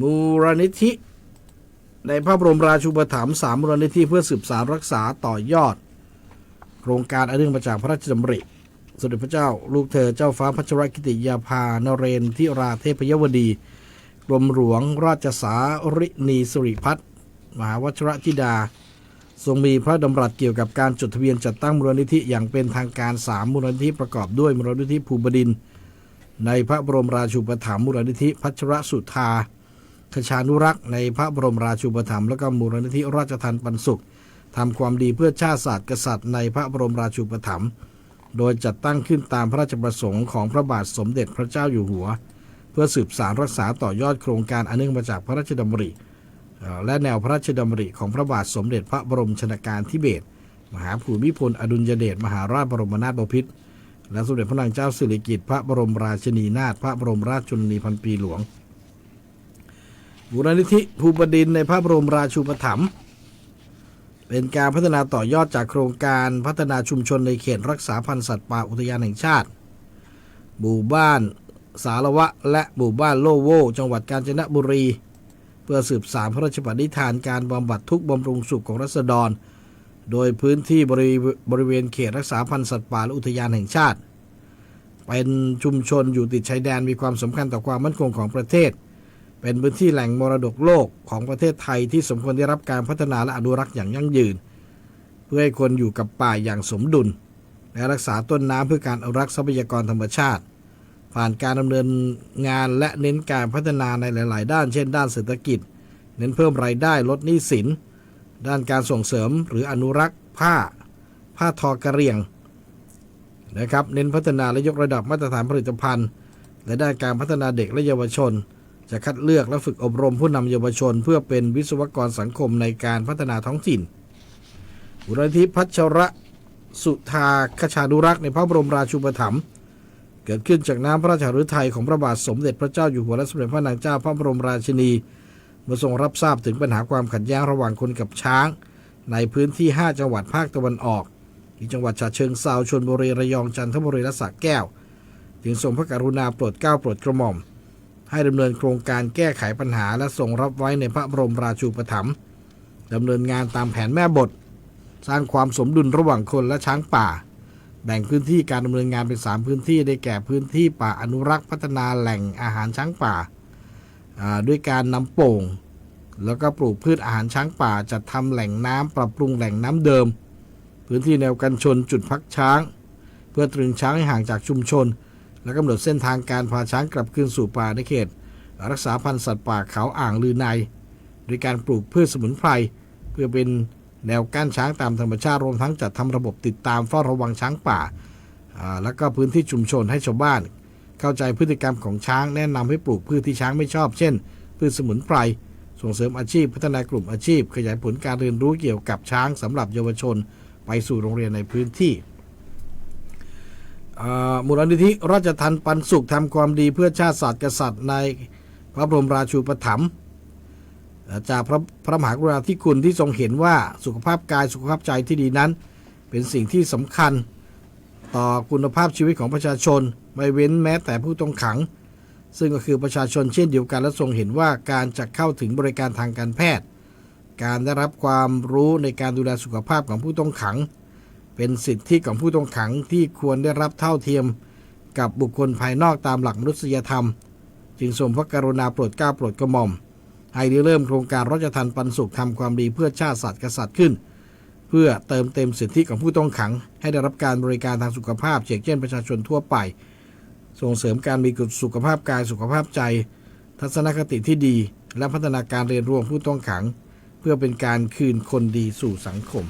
มูลนิธิ ในพระบรมราชูปถัมภ์สามมูลนิธิเพื่อสืบสารรักษาต่อยอด โครงการอันเนื่องมาจากพระราชดำริ สมเด็จพระเจ้า ลูกเธอเจ้าฟ้าพัชรกิติยาภานเรนทิราเทพยวดีกรมหลวงราชสารินีสุริพัฒน์มหาวชรธิดา ทรงมีพระดำรัสเกี่ยวกับการจดทะเบียนจัดตั้งมูลนิธิอย่างเป็นทางการสามมูลนิธิประกอบด้วยมูลนิธิภูบดิน ในพระบรมราชูปถัมภ์มูลนิธิพัชรสุธา คชานุรักษ์ในพระบรมราชูปถัมภ์และก็มูลนิธิราชทันปันสุขทำความดีเพื่อชาติศาสตร์กษัตริย์ในพระบรมราชูปถัมภ์โดยจัดตั้งขึ้นตามพระราชประสงค์ของพระบาทสมเด็จพระเจ้าอยู่หัว เพื่อสืบสารรักษาต่อยอดโครงการอันเนื่องมาจากพระราชดำริ และแนวพระราชดำริของพระบาทสมเด็จพระบรมชนากาธิเบศรมหาภูมิพลอดุลยเดชมหาราชบรมนาถบพิตรและสมเด็จพระนางเจ้าสิริกิติ์พระบรมราชินีนาถพระบรมราชชนนีพันปีหลวง มูลนิธิภูบดินทร์ในพระบรมราชูปถัมภ์เป็นการพัฒนาต่อยอดจากโครงการพัฒนาชุมชนในเขตรักษาพันธุ์สัตว์ป่าอุทยานแห่งชาติ หมู่บ้านสารวะ และหมู่บ้านโลโว จังหวัดกาญจนบุรี เพื่อสืบสารพระราชปณิธานการบำบัดทุกบำรุงสุขของรัษฎร โดยพื้นที่บริเวบริเวณเขตรักษาพันธุ์สัตว์ป่าและอุทยานแห่งชาติ เป็นชุมชนอยู่ติดชายแดนมีความสำคัญต่อความมั่นคงของประเทศ เป็นพื้นที่แหล่งมรดกโลกของประเทศไทยที่สมควรได้รับการพัฒนาและอนุรักษ์อย่างยั่งยืน เพื่อให้คนอยู่กับป่าอย่างสมดุล และรักษาต้นน้ำเพื่อการอนุรักษ์ทรัพยากรธรรมชาติ ผ่านการดำเนินงานและเน้นการพัฒนาในหลาย ๆ ด้าน เช่น ด้านเศรษฐกิจ เน้นเพิ่มรายได้ลดหนี้สิน ด้านการส่งเสริมหรืออนุรักษ์ผ้า ผ้าทอกระเรียงนะครับเน้นพัฒนาและยกระดับมาตรฐานผลิตภัณฑ์ และด้านการพัฒนาเด็กและเยาวชน จะคัดเลือกและฝึกอบรมผู้นำเยาวชน เพื่อเป็นวิศวกรสังคมในการพัฒนาท้องถิ่นมูลนิธิพัชระสุธาคชานุรักษ์ในพระบรมราชูปถัมภ์เกิดขึ้นจากน้ำพระราชฤทัยของพระบาทสมเด็จพระเจ้าอยู่หัวและสมเด็จพระนางเจ้าพระบรมราชินีเมื่อทรงรับทราบถึงปัญหาความขัดแย้งระหว่างคนกับช้าง ในพื้นที่ 5 จังหวัดภาคตะวันออกที่จังหวัดฉะเชิงเซาชลบุรีระยองจันทบุรีและสระแก้ว จึงทรงพระกรุณาโปรดเกล้าโปรดกระหม่อม ให้ดำเนินโครงการแก้ไขปัญหาและทรงรับไว้ในพระบรมราชูปถัมภ์ดำเนินงานตามแผนแม่บท สร้างความสมดุลระหว่างคนและช้างป่า แบ่งพื้นที่การดำเนินงานเป็น 3 พื้นที่ได้แก่พื้นที่ป่าอนุรักษ์พัฒนาแหล่งอาหารช้างป่า ด้วยการนำโป่ง แล้วก็ปลูกพืชอาหารช้างป่าจัดทำแหล่งน้ำปรับปรุงแหล่งน้ำเดิม พื้นที่แนวกันชนจุดพักช้าง เพื่อตรึงช้างให้ห่างจากชุมชน และกำหนดเส้นทางการพาช้างกลับคืนสู่ป่าในเขต รักษาพันธุ์สัตว์ป่าเขาอ่างลือในโดยการปลูกพืชสมุนไพรเพื่อเป็นแนวกั้นช้างตามธรรมชาติรวมทั้งจัดทำระบบติดตามเฝ้าระวังช้างป่า แล้วก็พื้นที่ชุมชนให้ชาวบ้าน เข้าใจพฤติกรรมของช้างแนะนำให้ปลูกพืชที่ช้างไม่ชอบ เช่น พืชสมุนไพรส่งเสริมอาชีพพัฒนากลุ่มอาชีพ ขยายผลการเรียนรู้เกี่ยวกับช้างสำหรับเยาวชน ไปสู่โรงเรียนในพื้นที่ มูลนิธิราชทันปันสุขทำความดีเพื่อชาติศาสตร์กษัตริย์ในพระบรมราชูปถัมภ์จากพระพระมหากรุณาธิคุณที่ทรงเห็นว่าสุขภาพกายสุขภาพใจที่ดีนั้น เป็นสิ่งที่สำคัญต่อคุณภาพชีวิตของประชาชน ไม่เว้นแม้แต่ผู้ต้องขัง ซึ่งก็คือประชาชนเช่นเดียวกัน และทรงเห็นว่าการจะเข้าถึงบริการทางการแพทย์ การได้รับความรู้ในการดูแลสุขภาพของผู้ต้องขัง เป็นสิทธิของผู้ต้องขังที่ควรได้รับเท่าเทียมกับบุคคลภายนอกตามหลักมนุษยธรรม จึงทรงพระกรุณาโปรดเกล้าโปรดกระหม่อม ให้ได้เริ่มโครงการรัชทันปันสุขทำความดีเพื่อชาติศาสตร์กษัตริย์ขึ้น เพื่อเติมเต็มสิทธิของผู้ต้องขัง ให้ได้รับการบริการทางสุขภาพเช่นประชาชนทั่วไป ส่งเสริมการมีสุขภาพกายสุขภาพใจ ทัศนคติที่ดี และพัฒนาการเรียนรู้ของผู้ต้องขัง เพื่อเป็นการคืนคนดีสู่สังคม